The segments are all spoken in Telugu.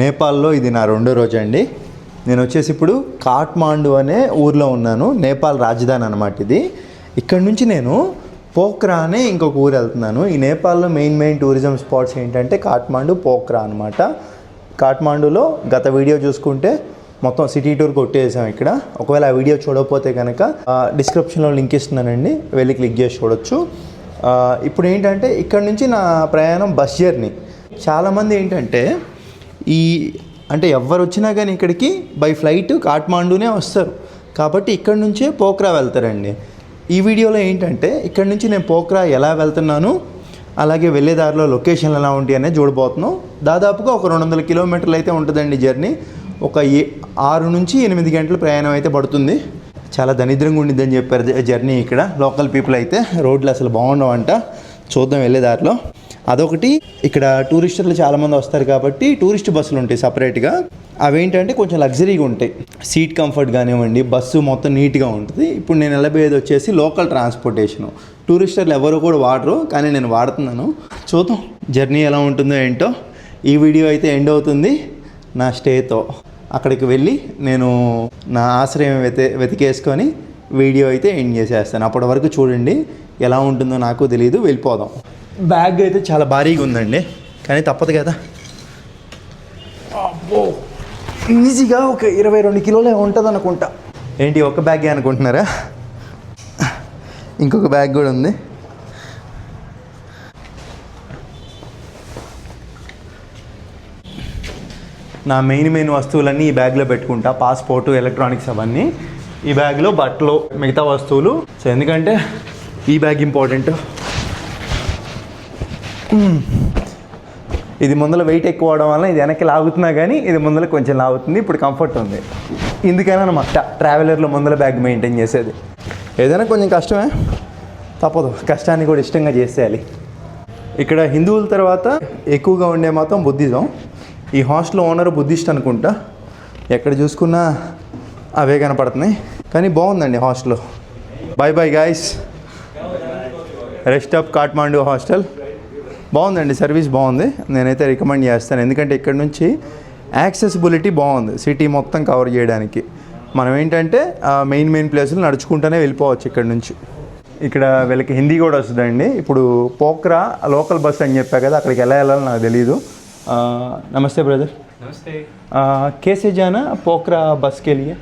నేపాల్లో ఇది నా రెండో రోజు అండి నేను వచ్చేసి ఇప్పుడు కాట్మాండు అనే ఊర్లో ఉన్నాను. నేపాల్ రాజధాని అనమాట ఇది. ఇక్కడ నుంచి నేను పోక్రా అనే ఇంకొక ఊరు వెళ్తున్నాను. ఈ నేపాల్లో మెయిన్ మెయిన్ టూరిజం స్పాట్స్ ఏంటంటే కాట్మాండు పోక్రా అనమాట కాట్మాండులో గత వీడియో చూసుకుంటే మొత్తం సిటీ టూర్ కొట్టేసాం ఇక్కడ. ఒకవేళ ఆ వీడియో చూడకపోతే కనుక డిస్క్రిప్షన్లో లింక్ ఇస్తున్నానండి. వెళ్ళి క్లిక్ చేసి చూడొచ్చు. ఇప్పుడు ఏంటంటే ఇక్కడ నుంచి నా ప్రయాణం బస్ జర్నీ. చాలామంది ఏంటంటే ఈ అంటే ఎవరు వచ్చినా కానీ ఇక్కడికి బై ఫ్లైట్ కాట్మాండూనే వస్తారు. కాబట్టి ఇక్కడ నుంచే పోక్రా వెళ్తారండి. ఈ వీడియోలో ఏంటంటే ఇక్కడ నుంచి నేను పోక్రా ఎలా వెళ్తున్నాను అలాగే వెళ్ళే దారిలో లొకేషన్లు ఎలా ఉంటాయి అనేది చూడబోతున్నాం. దాదాపుగా ఒక రెండు వందల కిలోమీటర్లు అయితే ఉంటుందండి జర్నీ. ఒక ఏ ఆరు నుంచి ఎనిమిది గంటల ప్రయాణం అయితే పడుతుంది. చాలా దరిద్రంగా ఉండిద్దని చెప్పారు జర్నీ ఇక్కడ. లోకల్ పీపుల్ అయితే రోడ్లు అసలు బాగుండవంట. చూద్దాం వెళ్ళే దారిలో. అదొకటి. ఇక్కడ టూరిస్టులు చాలామంది వస్తారు కాబట్టి టూరిస్ట్ బస్సులు ఉంటాయి సపరేట్గా. అవేంటంటే కొంచెం లగ్జరీగా ఉంటాయి. సీట్ కంఫర్ట్ కానివ్వండి బస్సు మొత్తం నీట్గా ఉంటుంది. ఇప్పుడు నేను వెళ్ళబోయేది వచ్చేసి లోకల్ ట్రాన్స్పోర్టేషను. టూరిస్టర్లు ఎవరు కూడా వాడరు కానీ నేను వాడుతున్నాను. చూద్దాం జర్నీ ఎలా ఉంటుందో ఏంటో. ఈ వీడియో అయితే ఎండ్ అవుతుంది. నా స్టేతో. అక్కడికి వెళ్ళి నేను నా ఆశ్రయం వెతి వెతికేసుకొని వీడియో అయితే ఎండ్ చేసేస్తాను. అప్పటి వరకు చూడండి ఎలా ఉంటుందో నాకు తెలియదు వెళ్ళిపోదాం. బ్యాగ్ అయితే చాలా భారీగా ఉందండి. కానీ తప్పదు కదా. అబ్బో. ఈజీగా ఒక ఇరవై రెండు కిలోలే ఉంటుంది అనుకుంటా ఏంటి ఒక బ్యాగే అనుకుంటున్నారా? ఇంకొక బ్యాగ్ కూడా ఉంది. నా మెయిన్ మెయిన్ వస్తువులన్నీ ఈ బ్యాగ్లో పెట్టుకుంటా. పాస్పోర్టు ఎలక్ట్రానిక్స్ అవన్నీ ఈ బ్యాగ్లో బట్టలు మిగతా వస్తువులు. సో ఎందుకంటే ఈ బ్యాగ్ ఇంపార్టెంట్. ఇది ముందర వెయిట్ ఎక్కువ అవడం వల్ల ఇది వెనక్కి లాగుతున్నా కానీ ఇది ముందర కొంచెం లాగుతుంది. ఇప్పుడు కంఫర్ట్ ఉంది. ఇందుకైనా అనమాట ట్రావెలర్లో ముందర బ్యాగ్ మెయింటైన్ చేసేది. ఏదైనా కొంచెం కష్టమే? తప్పదు. కష్టాన్ని కూడా ఇష్టంగా చేసేయాలి. ఇక్కడ హిందువుల తర్వాత ఎక్కువగా ఉండే మాత్రం బుద్ధిజం. ఈ హాస్టల్ ఓనర్ బుద్ధిస్ట్ అనుకుంటా. ఎక్కడ చూసుకున్నా అవే కనపడుతున్నాయి. కానీ బాగుందండి hostel bye bye guys rest of Kathmandu hostel బాగుందండి సర్వీస్ బాగుంది. నేనైతే రికమెండ్ చేస్తాను. ఎందుకంటే ఇక్కడ నుంచి యాక్సెసిబిలిటీ బాగుంది సిటీ మొత్తం కవర్ చేయడానికి. మనం ఏంటంటే మెయిన్ మెయిన్ ప్లేసులు నడుచుకుంటూనే వెళ్ళిపోవచ్చు ఇక్కడ నుంచి. ఇక్కడ వీళ్ళకి హిందీ కూడా వస్తుందండి. ఇప్పుడు పోక్రా లోకల్ బస్ అని చెప్పా కదా అక్కడికి ఎలా వెళ్ళాలో నాకు తెలియదు నమస్తే బ్రదర్. నమస్తే. కేసే జానా పోక్రా బస్కి వెళ్ళి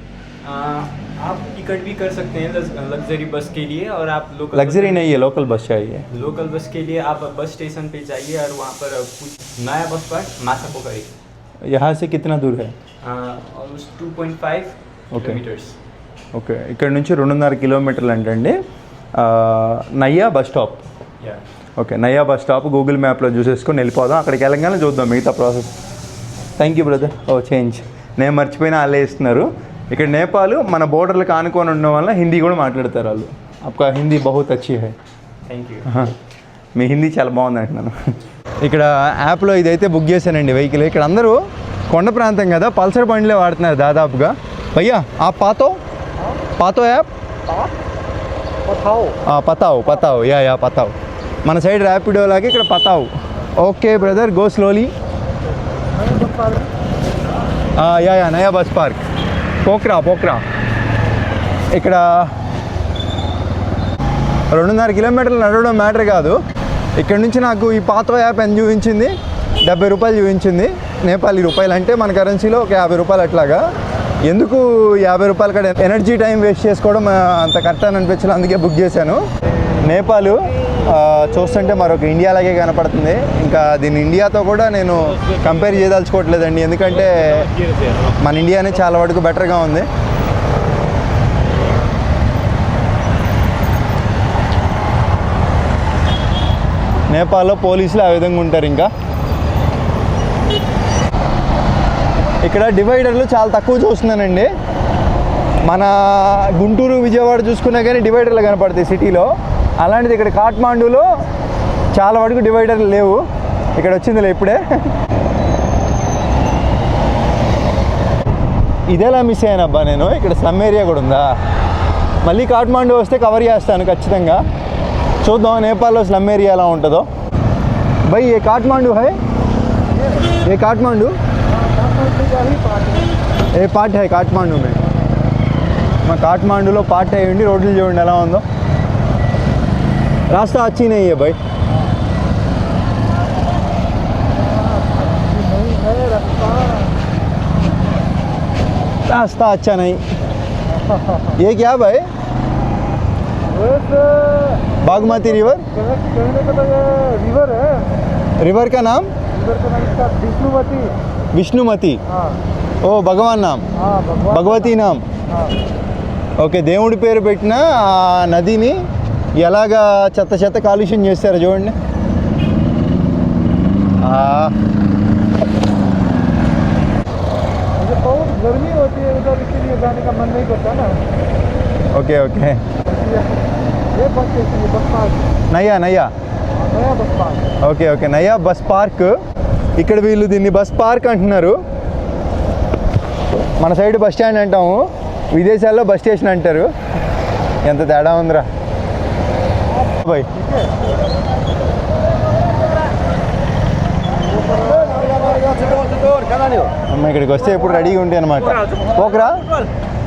आप टिकट भी कर सकते हैं लग्जरी बस के लिए और आप लोकल लग्जरी नहीं है लोकल बस चाहिए लोकल बस के लिए आप बस स्टेशन पे जाइए और वहाँ पर कुछ नया बस पर माथा पोखरी यहाँ से कितना दूर है almost two point five Okay. Kilometres okay ఇక్కడ నుంచి రెండున్నర కిలోమీటర్లు అంటండి ఆ, నయ్యా బస్ స్టాప్ या ఓకే నయ్యా బస్ స్టాప్ గూగుల్ మ్యాప్లో చూసేసుకొని వెళ్ళిపోదాం అక్కడికి వెళ్ళగానే చూద్దాం మిగతా process thank you brother oh change నేను మర్చిపోయినా వాళ్ళే ఇస్తున్నారు ఇక్కడ నేపాల్ మన బోర్డర్లకు ఆనుకొని ఉండడం వల్ల హిందీ కూడా మాట్లాడతారు వాళ్ళు. అప్పుడు హిందీ బహుత్ అచ్చి హై. థ్యాంక్ యూ మీ హిందీ చాలా బాగుంది అంటున్నాను. ఇక్కడ యాప్లో ఇదైతే బుక్ చేశానండి వెహికల్. ఇక్కడ అందరూ కొండ ప్రాంతం కదా పల్సర్ బండ్లే వాడుతున్నారు దాదాపుగా. భయ్యా ఆ Pathao? Pathao app? Pathao Pathao. Yeah yeah Pathao. మన సైడ్ ర్యాపిడో లాగే ఇక్కడ Pathao. Okay brother go slowly. Yeah yeah Naya bus park. Pokhara Pokhara. ఇక్కడ రెండున్నర కిలోమీటర్లు నడవడం మ్యాటర్ కాదు. ఇక్కడ నుంచి నాకు ఈ పాత్ర యాప్ ఎంత చూపించింది. డెబ్బై రూపాయలు చూపించింది. నేపాలీ రూపాయలు అంటే మన కరెన్సీలో ఒక యాభై రూపాయలు అట్లాగా. ఎందుకు యాభై రూపాయలు కాడ ఎనర్జీ టైం వేస్ట్ చేసుకోవడం అంత కరెక్ట్ అని అనిపించలేదు అందుకే బుక్ చేశాను. నేపాల్ చూస్తుంటే మరొక ఇండియా లాగే కనపడుతుంది. ఇంకా దీని ఇండియాతో కూడా నేను కంపేర్ చేయదలుచుకోవట్లేదండి. ఎందుకంటే మన ఇండియానే చాలా వరకు బెటర్గా ఉంది. నేపాల్లో పోలీసులు ఆ విధంగా ఉంటారు ఇంకా. ఇక్కడ డివైడర్లు చాలా తక్కువ చూస్తున్నానండి. మన గుంటూరు విజయవాడ చూసుకున్నా కానీ డివైడర్లు కనపడతాయి సిటీలో. అలాంటిది ఇక్కడ కాఠ్మాండూలో చాలా వరకు డివైడర్లు లేవు. ఇక్కడ వచ్చిందిలే ఇప్పుడే. ఇదేలా మిస్ అయ్యానబ్బా నేను. ఇక్కడ స్లమ్ ఏరియా కూడా ఉందా? మళ్ళీ కాఠ్మాండూ వస్తే కవర్ చేస్తాను ఖచ్చితంగా. చూద్దాం నేపాల్లో స్లమ్ ఏరియా ఎలా ఉంటుందో. భయ్ ఏ కాఠ్మాండూ హై? ఏ కాఠ్మాండూ? ఏ పార్టీ హై? కాఠ్మాండూ మే మా కాఠ్మాండూలో పార్ట్ అయ్యండి రోడ్లు చూడండి ఎలా ఉందో. రాస్తా అచ్చి నహీ హై భాయ్ रास्ता अच्छा नहीं ये क्या भाई बागमती रिवर रिवर है रिवर का नाम रिवर का नाम इसका विष्णुवती विष्णुमती हाँ ఓ భగవాన్ నామ్ हाँ भगवान భగవతీ నామ్ हाँ ఓకే దేవుడి పేరు పెట్టిన ఆ నదిని ఎలాగా చెత్త చెత్త కాలుష్యం చేస్తారు చూడండి. Okay okay. Naya Naya. Okay okay. Naya bus park. ఇక్కడ వీళ్ళు దీన్ని బస్ పార్క్ అంటున్నారు. మన సైడ్ బస్ స్టాండ్ అంటాము. విదేశాల్లో బస్ స్టేషన్ అంటారు. ఎంత తేడా ఉందిరా. भाई అమ్మ ఇక్కడికి వస్తే ఎప్పుడు రెడీగా ఉంటాయి అనమాట Pokhara?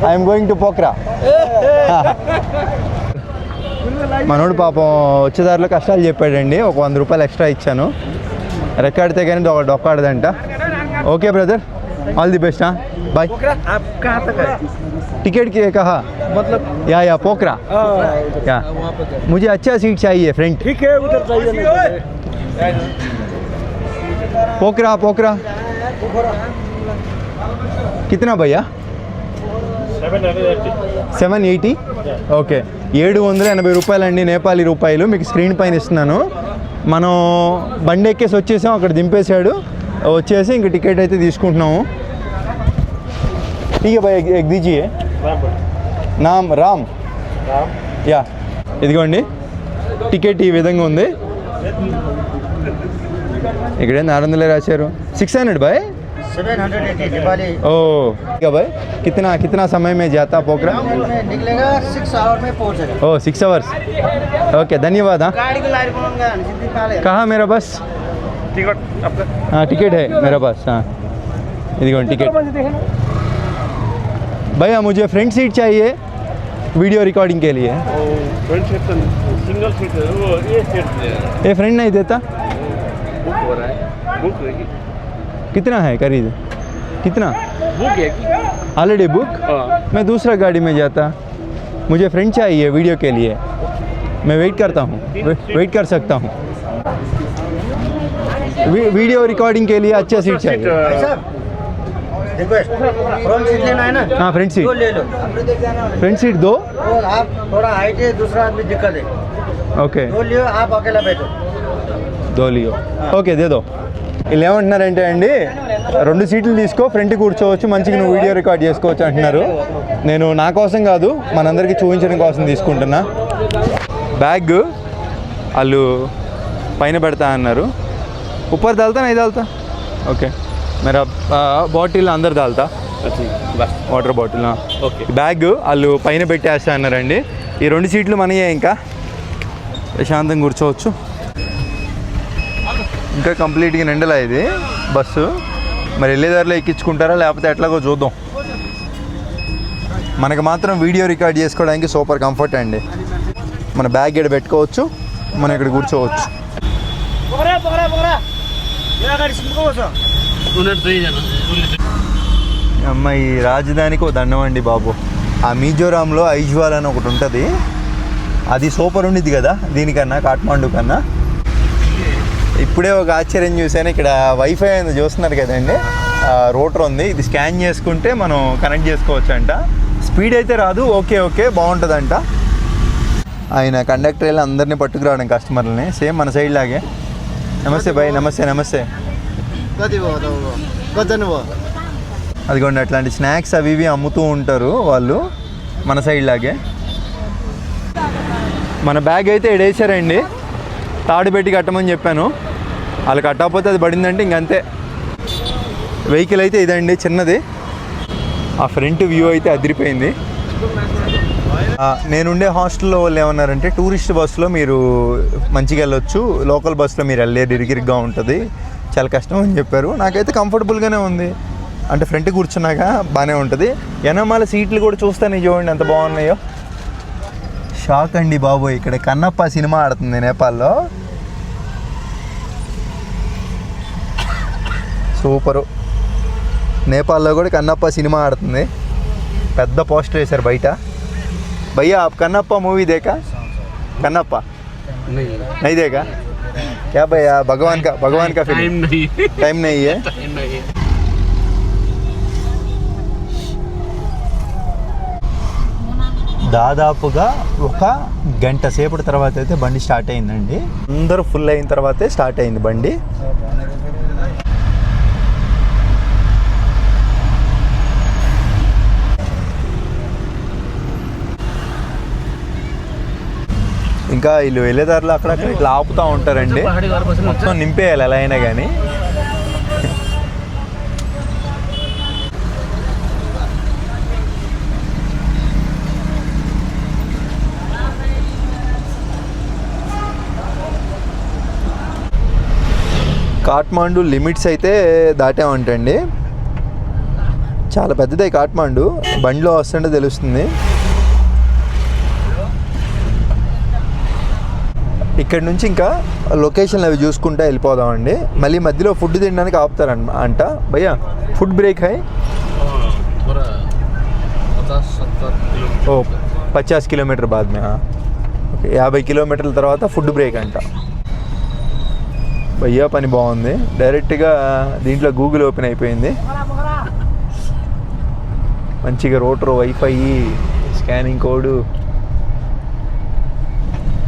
I'm going to Pokhara. మనోడు పాపం వచ్చేదారిలో కష్టాలు చెప్పాడండి. ఒక వంద రూపాయలు ఎక్స్ట్రా ఇచ్చాను. రెక్కాడితే కానీ డొక్కాడదంట okay brother. All the best bye आप कहाँ तक है टिकट के कहा मतलब या या पोखरा या मुझे अच्छा सीट चाहिए फ्रंट ठीक है उधर चाहिए पोखरा पोखरा कितना भैया సెవెన్ ఎయిటీ ఓకే ఏడు వందల ఎనభై రూపాయలండి నేపాలీ రూపాయలు మీకు స్క్రీన్ పైన ఇస్తున్నాను మనం బండి ఎక్కేసి వచ్చేసాం అక్కడ దింపేశాడు వచ్చేసి ఇంక టికెట్ అయితే తీసుకుంటున్నాము ఠీక్ భయ్ ఎగ్ దీజియే నామ్ రామ్ యా ఇదిగోండి టికెట్ ఈ విధంగా ఉంది ఇక్కడ ఆరు వందలే రాశారు six hundred bye seven hundred eighty Diwali ओ ठीक है भाई कितना कितना समय में जाता पोखरा निकलेगा सिक्स आवर में पहुंचेगा ओ सिक्स आवर्स ओके धन्यवाद हाँ गाड़ी को लाइट बनाऊंगा सिद्धि काले कहाँ मेरा बस टिकट आपका? हाँ टिकट है मेरे पास हाँ। इधर टिकट। भैया मुझे फ्रंट सीट चाहिए वीडियो रिकॉर्डिंग के लिए। सिंगल सीट है वो ये सीट ये फ्रंट नहीं देता? बुक हो रहा है। बुक कितना है खरीद? कितना? बुक है ऑलरेडी बुक हाँ। मैं दूसरा गाड़ी में जाता। मुझे फ्रेंड चाहिए वीडियो के लिए। मैं वेट करता हूँ। वेट कर सकता हूँ। वीडियो रिकॉर्डिंग के लिए अच्छा सीट चाहिए देखो फ्रंट सीट लेना है ना हाँ फ्रंट दो सीट ले लो फ्रंट सीट दो और आप थोड़ा हाइट है दूसरा आदमी दिक्कत है ఓకే दो लियो आप अकेला बैठो దోలియో ఓకే దేదో వీళ్ళు ఏమంటున్నారంటే అండి రెండు సీట్లు తీసుకో ఫ్రంట్ కూర్చోవచ్చు మంచిగా నువ్వు వీడియో రికార్డ్ చేసుకోవచ్చు అంటున్నారు నేను నా కోసం కాదు మనందరికీ చూపించడం కోసం తీసుకుంటున్నా బ్యాగ్ వాళ్ళు పైన పెడతా అన్నారు ఉప్పర్ దాల్తా నై దాల్తా ఓకే మేరా బాటిల్ అందరు దాల్తా अच्छा बस వాటర్ బాటిల్ ఓకే. బ్యాగ్ వాళ్ళు పైన పెట్టేస్తా అన్నారండి ఈ రెండు సీట్లు మనయే ఇంకా ప్రశాంతంగా కూర్చోవచ్చు ఇంకా కంప్లీట్గా నిండలా ఇది బస్సు మరి వెళ్ళేదారిలో ఎక్కించుకుంటారా లేకపోతే ఎట్లాగో చూద్దాం మనకు మాత్రం వీడియో రికార్డ్ చేసుకోవడానికి సూపర్ కంఫర్ట్ అండి మన బ్యాగ్ ఇక్కడ పెట్టుకోవచ్చు మనం ఇక్కడ కూర్చోవచ్చు అమ్మ ఈ రాజధానికి ఓ దండం అండి బాబు. ఆ మిజోరాంలో ఐజ్వాల్ అని ఒకటి ఉంటుంది. అది సూపర్ ఉండిద్ది కదా దీనికన్నా కాఠ్మాండు కన్నా. ఇప్పుడే ఒక ఆశ్చర్యం చూశాను ఇక్కడ వైఫై అనేది చూస్తున్నారు కదండి. రోటర్ ఉంది ఇది స్కాన్ చేసుకుంటే మనం కనెక్ట్ చేసుకోవచ్చు అంట స్పీడ్ అయితే రాదు ఓకే ఓకే బాగుంటుందంట. ఆయన కండక్టర్ వెళ్ళి అందరినీ పట్టుకురావడం కస్టమర్లని సేమ్ మన సైడ్ లాగే. నమస్తే భయ్ నమస్తే నమస్తే. అదిగోండి అట్లాంటి స్నాక్స్ అవి ఇవి అమ్ముతూ ఉంటారు వాళ్ళు మన సైడ్ లాగే. మన బ్యాగ్ అయితే ఎడేసారండి. తాడు పెట్టి కట్టమని చెప్పాను. వాళ్ళు కట్టకపోతే అది పడిందంటే ఇంకంతే వెహికల్ అయితే ఇదండి చిన్నది. ఆ ఫ్రంట్ వ్యూ అయితే అదిరిపోయింది. నేనుండే హాస్టల్లో వాళ్ళు ఏమన్నారంటే టూరిస్ట్ బస్సులో మీరు మంచిగా వెళ్ళొచ్చు లోకల్ బస్సులో మీరు వెళ్ళే ఇరిగిరిగ్గా ఉంటుంది చాలా కష్టం అని చెప్పారు. నాకైతే కంఫర్టబుల్గానే ఉంది. అంటే ఫ్రంట్ కూర్చున్నాక బాగానే ఉంటుంది. ఎనమాల సీట్లు కూడా చూస్తాను చూడండి ఎంత బాగున్నాయో. షాక్ అండి బాబు ఇక్కడ కన్నప్ప సినిమా ఆడుతుంది నేపాల్లో. సూపరు. నేపాల్లో కూడా కన్నప్ప సినిమా ఆడుతుంది. పెద్ద పోస్టర్ వేశారు బయట. భయ్యా आप కన్నప్ప మూవీ దేకా కన్నప్ప नहीं नहीं देखा क्या भैया भगवान का भगवान का टाइम फिल्म नहीं टाइम नहीं है टाइम नहीं దాదాపుగా ఒక గంట సేపటి తర్వాత అయితే బండి స్టార్ట్ అయిందండి అందరూ ఫుల్ అయిన తర్వాతే స్టార్ట్ అయింది బండి ఇంకా వీళ్ళు వెళ్ళేదారులు అక్కడక్కడ ఇట్లా ఆపుతూ ఉంటారండి. మొత్తం నింపేయాలి ఎలా అయినా కానీ కాట్మాండు లిమిట్స్ అయితే దాటామంటండి. చాలా పెద్దదే కాట్మాండు బండిలో వస్తుంటే తెలుస్తుంది. ఇక్కడ నుంచి ఇంకా లొకేషన్లు అవి చూసుకుంటా వెళ్ళిపోదామండి. మళ్ళీ మధ్యలో ఫుడ్ తినడానికి ఆపుతారన్ అంట. భయ్యా ఫుడ్ బ్రేక్ హై? ఓ పచాస్ కిలోమీటర్ బాద్ ఓకే యాభై కిలోమీటర్ల తర్వాత ఫుడ్ బ్రేక్ అంట. భయ్యా పని బాగుంది. డైరెక్ట్గా దీంట్లో గూగుల్ ఓపెన్ అయిపోయింది. మంచిగా రోటర్ వైఫై స్కానింగ్ కోడ్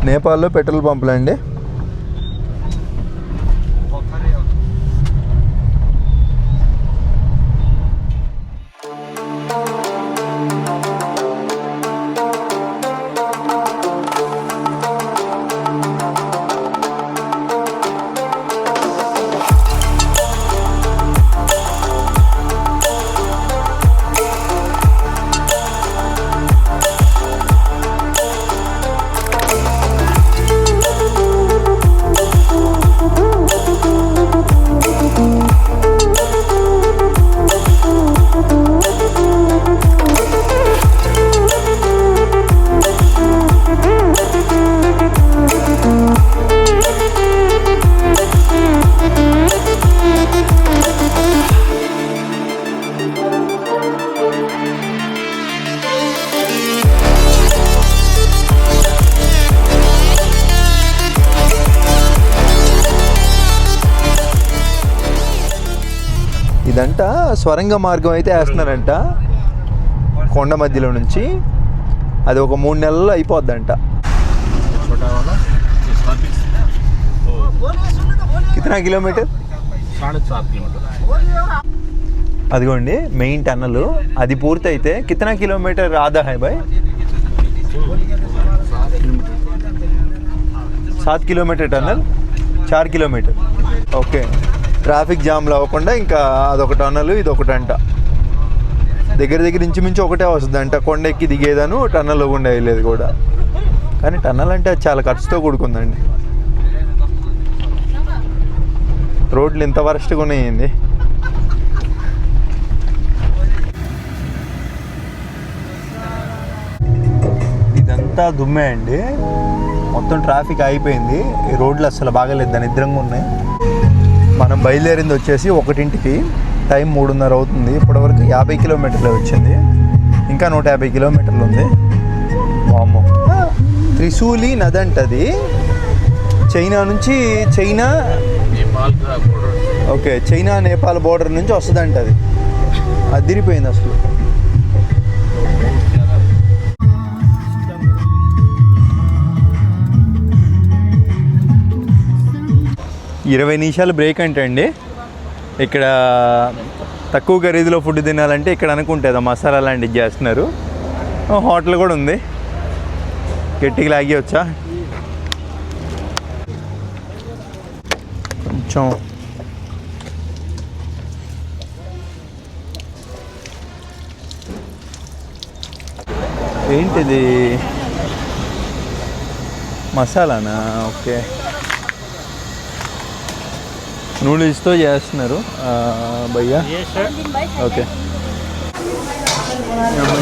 నేపాల్లో పెట్రోల్ పంపులు స్వరంగ మార్గం అయితే వేస్తున్నారంట కొండ మధ్యలో నుంచి అది ఒక మూడు నెలల్లో అయిపోద్దంట छोटा वाला ये सर्विस కితనా కిలోమీటర్ साढ़े सात किलोमीटर అదిగోండి మెయిన్ టన్నల్ అది పూర్తయితే కితనా కిలోమీటర్ ఆదా హై బాయ్ సాత్ కిలోమీటర్ టన్నల్ చార్ కిలోమీటర్ ఓకే ట్రాఫిక్ జామ్లు అవ్వకుండా ఇంకా అదొక టన్నల్ ఇదొకటంట అంట. దగ్గర దగ్గర ఇంచుమించు ఒకటే వస్తుంది అంట. కొండ ఎక్కి దిగేదాను టన్నల్ గుండా వెళ్ళేది కూడా. కానీ టన్నల్ అంటే అది చాలా ఖర్చుతో కూడుకుందండి. రోడ్లు ఇంత వరస్ట్గా ఉన్నాయండి. ఇదంతా దుమ్మే అండి. మొత్తం ట్రాఫిక్ అయిపోయింది ఈ రోడ్లు అసలు బాగాలేదు దరిద్రంగా ఉన్నాయి. మనం బయలుదేరింది వచ్చేసి ఒకటింటికి. టైం మూడున్నర అవుతుంది. ఇప్పటివరకు యాభై కిలోమీటర్లు వచ్చింది. ఇంకా నూట యాభై కిలోమీటర్లు ఉంది. బాము త్రిశూలి నది అంటది. చైనా నుంచి China okay China Nepal border నుంచి వస్తుందంట అది అదిరిపోయింది అసలు. ఇరవై నిమిషాలు బ్రేక్ అంటే అండి ఇక్కడ తక్కువ ఖరీదులో ఫుడ్ తినాలంటే ఇక్కడ అనుకుంటుంది మసాలా లాంటివి చేస్తున్నారు. హోటల్ కూడా ఉంది. గట్టిగా లాగి వచ్చా కొంచెం ఏంటిది? మసాలానా? ఓకే. నూడిల్స్తో చేస్తున్నారు. భయ్యా? ఓకే.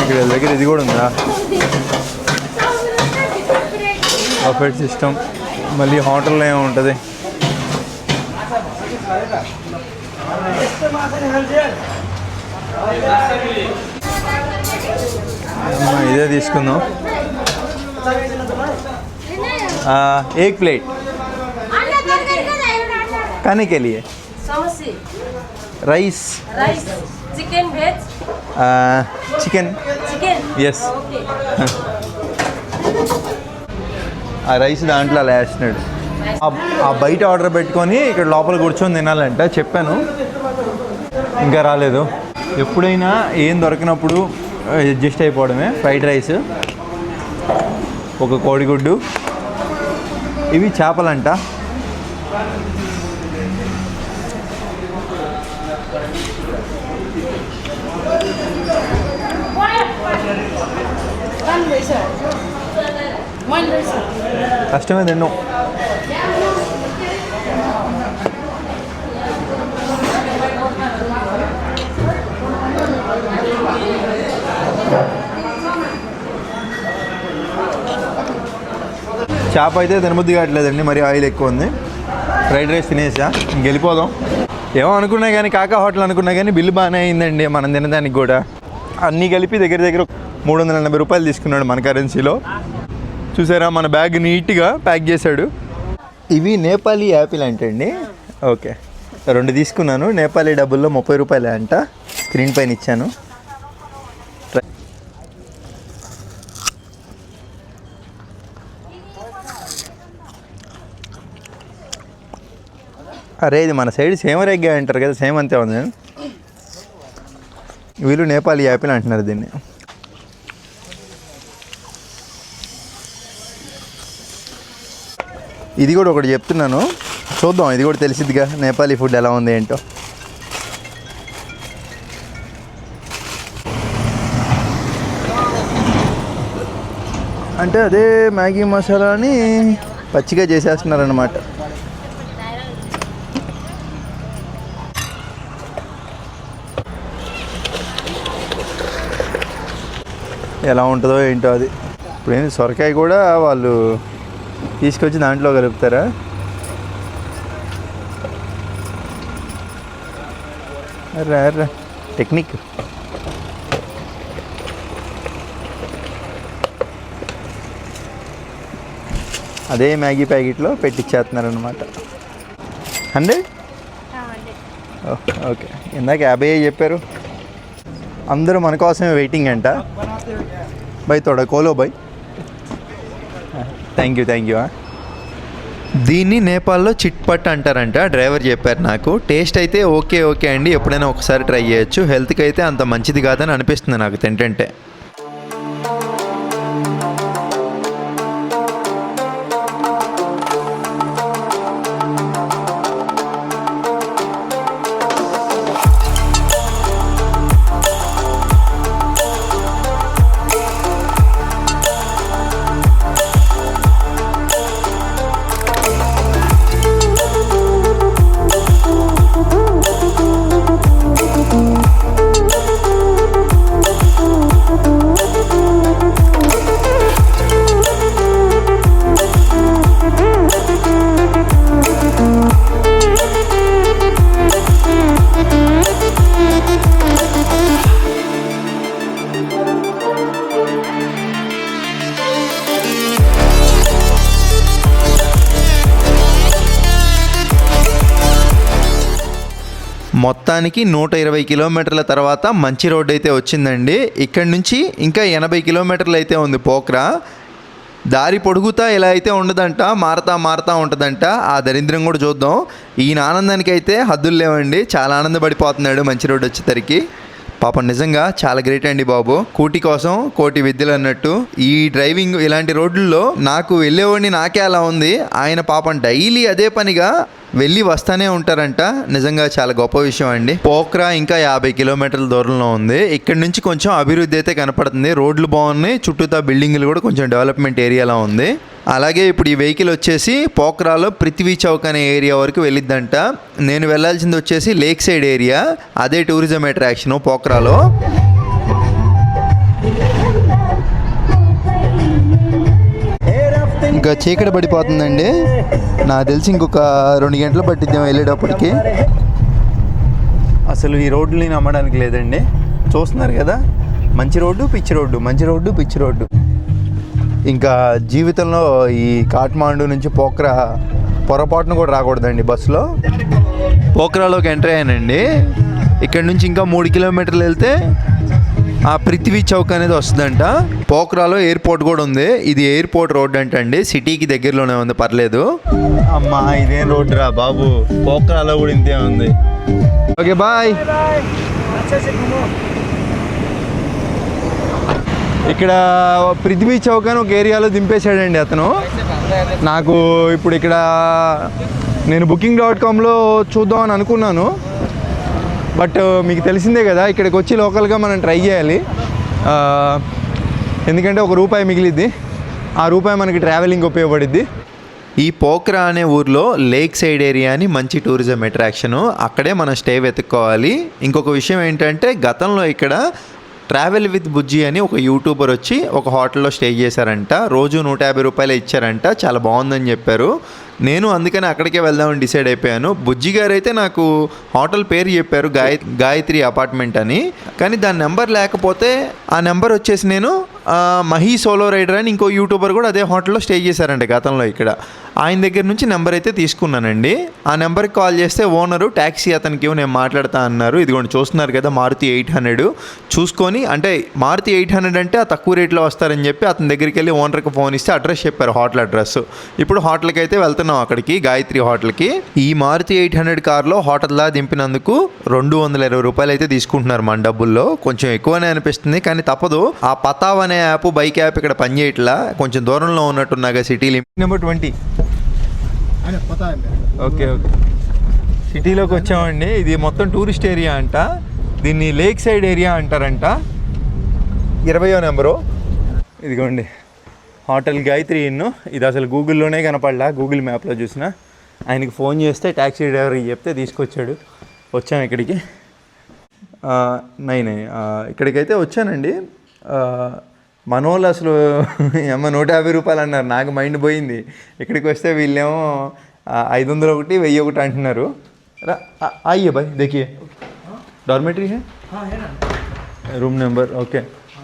ఇక్కడ దగ్గర ఇది కూడా ఉందా? Buffet system. మళ్ళీ హోటల్లో ఏముంటుంది ఇదే తీసుకుందాం. ఏక్ ప్లేట్. खाने के लिए समोसे rice rice chicken veg chicken chicken Yes. Okay ఆ రైస్ దాంట్లో అలా వేస్తున్నాడు ఆ- ఆ బయట ఆర్డర్ పెట్టుకొని ఇక్కడ లోపల కూర్చొని తినాలంట చెప్పాను ఇంకా రాలేదు ఎప్పుడైనా ఏం దొరికినప్పుడు అడ్జస్ట్ అయిపోవడమే ఫ్రైడ్ రైస్ ఒక కోడిగుడ్డు ఇవి చేపలంట కష్టమే తిన్నాం. చేప అయితే తినబుద్ధి కావట్లేదండి మరి ఆయిల్ ఎక్కువ ఉంది. ఫ్రైడ్ రైస్ తినేసా ఇంక ఏమో అనుకున్నా కానీ కాకా హోటల్ అనుకున్నా కానీ బిల్లు బాగానే అయిందండి మనం తినడానికి కూడా. అన్నీ కలిపి దగ్గర దగ్గర మూడు వందల ఎనభై రూపాయలు తీసుకున్నాడు మన కరెన్సీలో చూసారా? మన బ్యాగ్ నీట్గా ప్యాక్ చేశాడు. ఇవి నేపాలీ యాపిల్ అంటండి. ఓకే. రెండు తీసుకున్నాను. నేపాలీ డబ్బుల్లో ముప్పై రూపాయలే అంట. స్క్రీన్ పైన ఇచ్చాను. అరే ఇది మన సైడ్ సేమరెగ్గ అంటారు కదా సేమ్ అంతే ఉంది. వీళ్ళు నేపాలీ యాపిల్ అంటున్నారు దీన్ని. ఇది కూడా ఒకటి చెప్తున్నాను. చూద్దాం ఇది కూడా తెలిసిద్దిగా నేపాలీ ఫుడ్ ఎలా ఉంది ఏంటో. అంటే అదే మ్యాగీ మసాలాని పచ్చిగా చేసేస్తున్నారనమాట ఎలా ఉంటుందో ఏంటో అది. ఇప్పుడు సొరకాయ కూడా వాళ్ళు తీసుకొచ్చి దాంట్లో కలుపుతారా? అర్రా అర్రా టెక్నిక్. అదే మ్యాగీ ప్యాకెట్లో పెట్టిచ్చేస్తున్నారనమాట హండ్రెడ్? ఓకే. ఇందాక యాభై చెప్పారు? అందరూ మన కోసమే వెయిటింగ్ అంట. బై తోడ కోలో bye. Thank you thank you దీన్ని నేపాల్లో చిట్పట్ అంటారంట. డ్రైవర్ చెప్పారు నాకు. టేస్ట్ అయితే ఓకే ఓకే అండి. ఎప్పుడైనా ఒకసారి ట్రై చేయొచ్చు. హెల్త్కి అయితే అంత మంచిది కాదని అనిపిస్తుంది నాకు తింటుంటే. మొత్తానికి నూట ఇరవై కిలోమీటర్ల తర్వాత మంచి రోడ్డు అయితే వచ్చిందండి. ఇక్కడి నుంచి ఇంకా ఎనభై కిలోమీటర్లు అయితే ఉంది పోక్రా. దారి పొడుగుతా ఇలా అయితే ఉండదంట మారతా మారతా ఉంటుందంట. ఆ దరిద్రం కూడా చూద్దాం. ఈయన ఆనందానికి అయితే హద్దులు లేవండి. చాలా ఆనందపడిపోతున్నాడు మంచి రోడ్డు వచ్చేసరికి. పాపం నిజంగా చాలా గ్రేట్ అండి బాబు. కూటి కోసం కోటి విద్యలు అన్నట్టు. ఈ డ్రైవింగ్ ఇలాంటి రోడ్లలో నాకు వెళ్ళేవాడిని నాకే అలా ఉంది. ఆయన పాపం డైలీ అదే పనిగా వెళ్ళి వస్తానే ఉంటారంట. నిజంగా చాలా గొప్ప విషయం అండి. పోక్రా ఇంకా యాభై కిలోమీటర్ల దూరంలో ఉంది. ఇక్కడ నుంచి కొంచెం అభివృద్ధి అయితే కనపడుతుంది. రోడ్లు బాగున్నాయి. చుట్టూతా బిల్డింగ్లు కూడా కొంచెం డెవలప్మెంట్ ఏరియాలో ఉంది. అలాగే ఇప్పుడు ఈ వెహికల్ వచ్చేసి పోక్రాలో పృథ్వీ చౌక్ అనే ఏరియా వరకు వెళ్ళిద్దంట. నేను వెళ్ళాల్సింది వచ్చేసి లేక్ సైడ్ ఏరియా. అదే టూరిజం అట్రాక్షన్ పోక్రాలో. ఇంకా చీకటి పడిపోతుందండి. నాకు తెలిసి ఇంకొక రెండు గంటలు పట్టిద్దాం వెళ్ళేటప్పటికి. అసలు ఈ రోడ్లని నమ్మడానికి లేదండి. చూస్తున్నారు కదా మంచి రోడ్డు పిచ్చి రోడ్డు మంచి రోడ్డు పిచ్చి రోడ్డు. ఇంకా జీవితంలో ఈ కాట్మాండు నుంచి పోక్రా పొరపాటును కూడా రాకూడదండి బస్సులో. పోక్రాలోకి ఎంటర్ అయ్యానండి. ఇక్కడ నుంచి ఇంకా మూడు కిలోమీటర్లు వెళ్తే ఆ పృథ్వీ చౌక్ అనేది వస్తుందంట. పోక్రాలో ఎయిర్పోర్ట్ కూడా ఉంది. ఇది ఎయిర్పోర్ట్ రోడ్ అంటండి. సిటీకి దగ్గరలోనే ఉంది పర్లేదు. అమ్మా ఇదేం రోడ్ రా బాబు. పోక్రాలో కూడా ఇంతే ఉంది. ఓకే బాయ్. ఇక్కడ పృథ్వీ చౌక్ అని ఒక ఏరియాలో దింపేశాడండి అతను. నాకు ఇప్పుడు ఇక్కడ నేను బుకింగ్ డాట్ కామ్లో చూద్దామని అనుకున్నాను. బట్ uh, మీకు తెలిసిందే కదా ఇక్కడికి వచ్చి లోకల్గా మనం ట్రై చేయాలి. Uh, ఎందుకంటే ఒక రూపాయి మిగిలిద్ది. ఆ రూపాయి మనకి ట్రావెలింగ్ ఉపయోగపడిద్ది. ఈ పోక్రా అనే ఊర్లో లేక్ సైడ్ ఏరియా అని మంచి టూరిజం అట్రాక్షను అక్కడే మనం స్టే వెతుక్కోవాలి. ఇంకొక విషయం ఏంటంటే గతంలో ఇక్కడ ట్రావెల్ విత్ బుజ్జి అని ఒక యూట్యూబర్ వచ్చి ఒక హోటల్లో స్టే చేశారంట. రోజు నూట యాభై రూపాయలు ఇచ్చారంట. చాలా బాగుందని చెప్పారు. నేను అందుకని అక్కడికే వెళ్దామని డిసైడ్ అయిపోయాను. బుజ్జి గారు అయితే నాకు హోటల్ పేరు చెప్పారు గాయ గాయత్రి అపార్ట్మెంట్ అని. కానీ దాని నెంబర్ లేకపోతే ఆ నెంబర్ వచ్చేసి నేను మహీ సోలో రైడర్ అని ఇంకో యూట్యూబర్ కూడా అదే హోటల్లో స్టే చేశారంట గతంలో ఇక్కడ. ఆయన దగ్గర నుంచి నెంబర్ అయితే తీసుకున్నానండి. ఆ నెంబర్కి కాల్ చేస్తే ఓనరు ట్యాక్సీ అతనికి నేను మాట్లాడతా అన్నారు. ఇదిగోండి చూస్తున్నారు కదా మారుతి ఎయిట్ హండ్రెడ్ చూసుకొని అంటే మారుతి ఎయిట్ హండ్రెడ్ అంటే ఆ తక్కువ రేట్లో వస్తారని చెప్పి అతని దగ్గరికి వెళ్ళి ఓనర్కి ఫోన్ ఇస్తే అడ్రస్ చెప్పారు హోటల్ అడ్రస్ ఇప్పుడు హోటల్కి అయితే వెళ్తున్నాం అక్కడికి గాయత్రి హోటల్కి ఈ మారుతి ఎయిట్ హండ్రెడ్ కార్లో హోటల్లా దింపినందుకు రెండు వందల ఇరవై రూపాయలు అయితే తీసుకుంటున్నారు మన డబ్బుల్లో. కొంచెం ఎక్కువనే అనిపిస్తుంది కానీ తప్పదు. ఆ పతావ్ అనే యాప్ బైక్ యాప్ ఇక్కడ పనిచేయట్లా. కొంచెం దూరంలో ఉన్నట్టున్నాగా city number twenty okay okay. సిటీలోకి వచ్చామండి. ఇది మొత్తం టూరిస్ట్ ఏరియా అంట. దీన్ని లేక్ సైడ్ ఏరియా అంటారంట. ఇరవయో నెంబరు. ఇదిగోండి. Hotel Gayatri inn. ఇది అసలు గూగుల్లోనే కనపడలా. గూగుల్ మ్యాప్లో చూసిన. ఆయనకి ఫోన్ చేస్తే ట్యాక్సీ డ్రైవర్కి చెప్తే తీసుకొచ్చాడు. వచ్చాం ఇక్కడికి. నైన్ నై నై. ఇక్కడికైతే వచ్చానండి. మనోళ్ళు అసలు ఏమో నూట యాభై రూపాయలు అన్నారు. నాకు మైండ్ పోయింది. ఇక్కడికి వస్తే వీళ్ళేమో ఐదు వందలు ఒకటి వెయ్యి ఒకటి అంటున్నారు. అయ్యే బాయ్ దేకి dormitory room number okay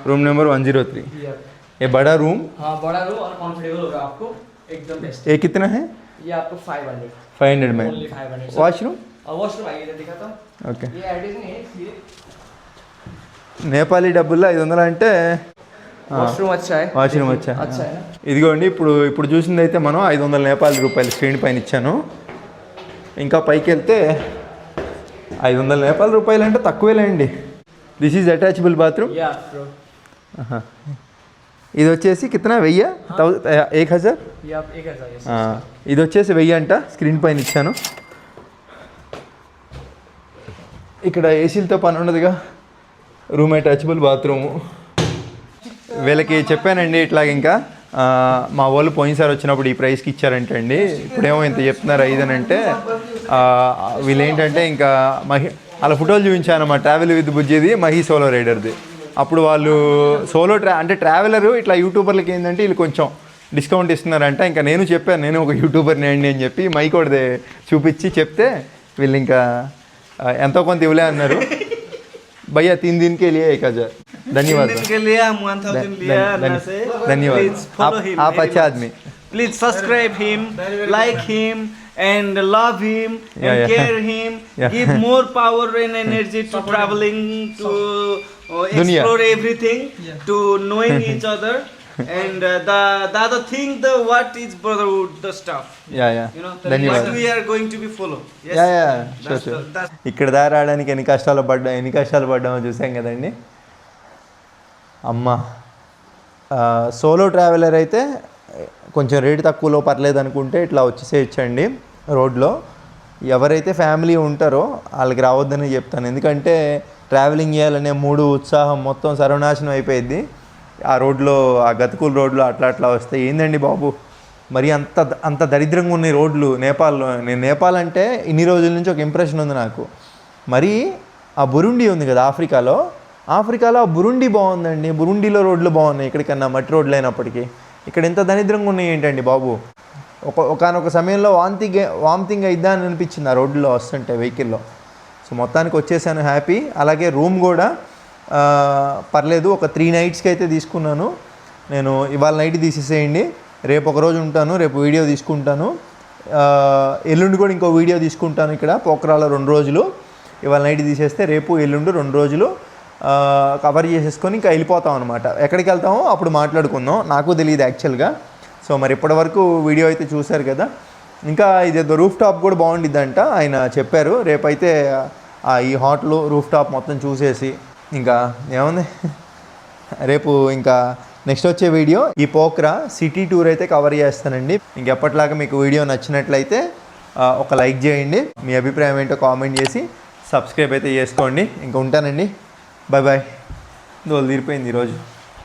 room number one zero three ఏ బడా రూమ్ ఏ కితన హై? ఫైవ్ హండ్రెడ్ మై వాష్రూమ్ ఓకే నేపాలీ డబ్బుల్లో ఐదు వందలు అంటే వాష్రూమ్ వచ్చా వాష్రూమ్ ఇదిగోండి ఇప్పుడు ఇప్పుడు చూసింది అయితే మనం ఐదు వందల నేపాల రూపాయలు స్క్రీన్ పైన ఇచ్చాను. ఇంకా పైకి వెళ్తే ఐదు వందల నేపాల రూపాయలు అంటే తక్కువేలేండి. దిస్ ఈజ్ అటాచబుల్ బాత్రూమ్ ఇది వచ్చేసి కితన వెయ్యి? ఏక్ హజార్? ఇది వచ్చేసి వెయ్యి అంట స్క్రీన్ పైన ఇచ్చాను. ఇక్కడ ఏసీలతో పని ఉండదుగా. రూమ్ అటాచబుల్ బాత్రూము వీళ్ళకి చెప్పానండి ఇట్లాగ ఇంకా. మా వాళ్ళు పోయినసారి వచ్చినప్పుడు ఈ ప్రైస్కి ఇచ్చారంటే అండి ఇప్పుడేమో ఇంత చెప్తున్నారు ఐదని అంటే వీళ్ళు ఏంటంటే ఇంకా మహి అలా ఫోటోలు చూపించాను మా ట్రావెల్ విత్ బుజ్జిది మహి సోలో రైడర్ది అప్పుడు వాళ్ళు సోలో ట్రా అంటే ట్రావెలరు ఇట్లా యూట్యూబర్లకి ఏంటంటే వీళ్ళు కొంచెం డిస్కౌంట్ ఇస్తున్నారంట. ఇంకా నేను చెప్పాను నేను ఒక యూట్యూబర్ని అండి అని చెప్పి మైక్ ఒకటి చూపించి చెప్తే వీళ్ళు ఇంకా ఎంతో కొంత ఇవ్వలే అన్నారు. భయ్యా తిని దీనికే వెళ్ళి కజా. धन्यवाद दिन के लिए हम वन थाउजेंड धन- लिया धन- ना से धन्यवाद। प्लीज फॉलो आप- हिम आप अच्छे आदमी। Please subscribe him like him and love him Yeah, and yeah. care him Yeah. give more power and energy to traveling to uh, Dunia. explore everything to knowing each other and uh, the the other thing the what is brotherhood the stuff yeah yeah you know ధన్యవాదాలు what we are going to be follow yes yeah yeah sure that's sure the, that's ఇక్కడ దారి రావడానికి ఎన్ని కష్టాలు పడ్డా ఎన్ని కష్టాలు పడ్డామో చూసాం కదండి అమ్మ. సోలో ట్రావెలర్ అయితే కొంచెం రేటు తక్కువలో పర్లేదు అనుకుంటే ఇట్లా వచ్చేసేయచ్చండి రోడ్లో. ఎవరైతే ఫ్యామిలీ ఉంటారో వాళ్ళకి రావద్దని చెప్తాను. ఎందుకంటే ట్రావెలింగ్ చేయాలనే మూడు ఉత్సాహం మొత్తం సర్వనాశనం అయిపోయింది ఆ రోడ్లో ఆ గతుకుల రోడ్లు అట్లా అట్లా వస్తాయి ఏందండి బాబు? మరి అంత అంత దరిద్రంగా ఉన్నాయి రోడ్లు నేపాల్లో నేను నేపాల్ అంటే ఇన్ని రోజుల నుంచి ఒక ఇంప్రెషన్ ఉంది నాకు. మరి ఆ బురుండి ఉంది కదా ఆఫ్రికాలో ఆఫ్రికాలో బురుండి బాగుందండి. బురుండిలో రోడ్లు బాగున్నాయి ఇక్కడికన్నా మట్టి రోడ్లు అయినప్పటికీ. ఇక్కడ ఎంత దరిద్రంగా ఉన్నాయి ఏంటండి బాబు? ఒక ఒకనొక సమయంలో వాంతింగ్ వామిటింగ్ అయిద్దా అని అనిపించింది ఆ రోడ్లో వస్తుంటే వెహికల్లో. సో మొత్తానికి వచ్చేసాను హ్యాపీ. అలాగే రూమ్ కూడా పర్లేదు ఒక త్రీ నైట్స్కి అయితే తీసుకున్నాను. నేను ఇవాళ నైట్ తీసేసేయండి. రేపు ఒక రోజు ఉంటాను రేపు వీడియో తీసుకుంటాను. ఎల్లుండి కూడా ఇంకో వీడియో తీసుకుంటాను ఇక్కడ పోకరాలో రెండు రోజులు. ఇవాళ నైట్ తీసేస్తే రేపు ఎల్లుండి రెండు రోజులు. కవర్ చేసేసుకొని ఇంకా వెళ్ళిపోతాం అనమాట ఎక్కడికి వెళ్తామో అప్పుడు మాట్లాడుకుందాం. నాకు తెలియదు యాక్చువల్గా సో మరి ఇప్పటివరకు వీడియో అయితే చూశారు కదా. ఇంకా ఇదేదో రూఫ్ టాప్ కూడా బాగుండిద్దంట. ఆయన చెప్పారు రేపైతే ఈ హోటల్ రూఫ్ టాప్ మొత్తం చూసేసి ఇంకా ఏముంది? రేపు ఇంకా నెక్స్ట్ వచ్చే వీడియో ఈ పోక్రా సిటీ టూర్ అయితే కవర్ చేస్తానండి. ఇంకెప్పటిలాగా మీకు వీడియో నచ్చినట్లయితే ఒక లైక్ చేయండి. మీ అభిప్రాయం ఏంటో కామెంట్ చేసి సబ్స్క్రైబ్ అయితే చేసుకోండి. ఇంకా ఉంటానండి. బాయ్ బాయ్ దోలు తీరిపోయింది ఈరోజు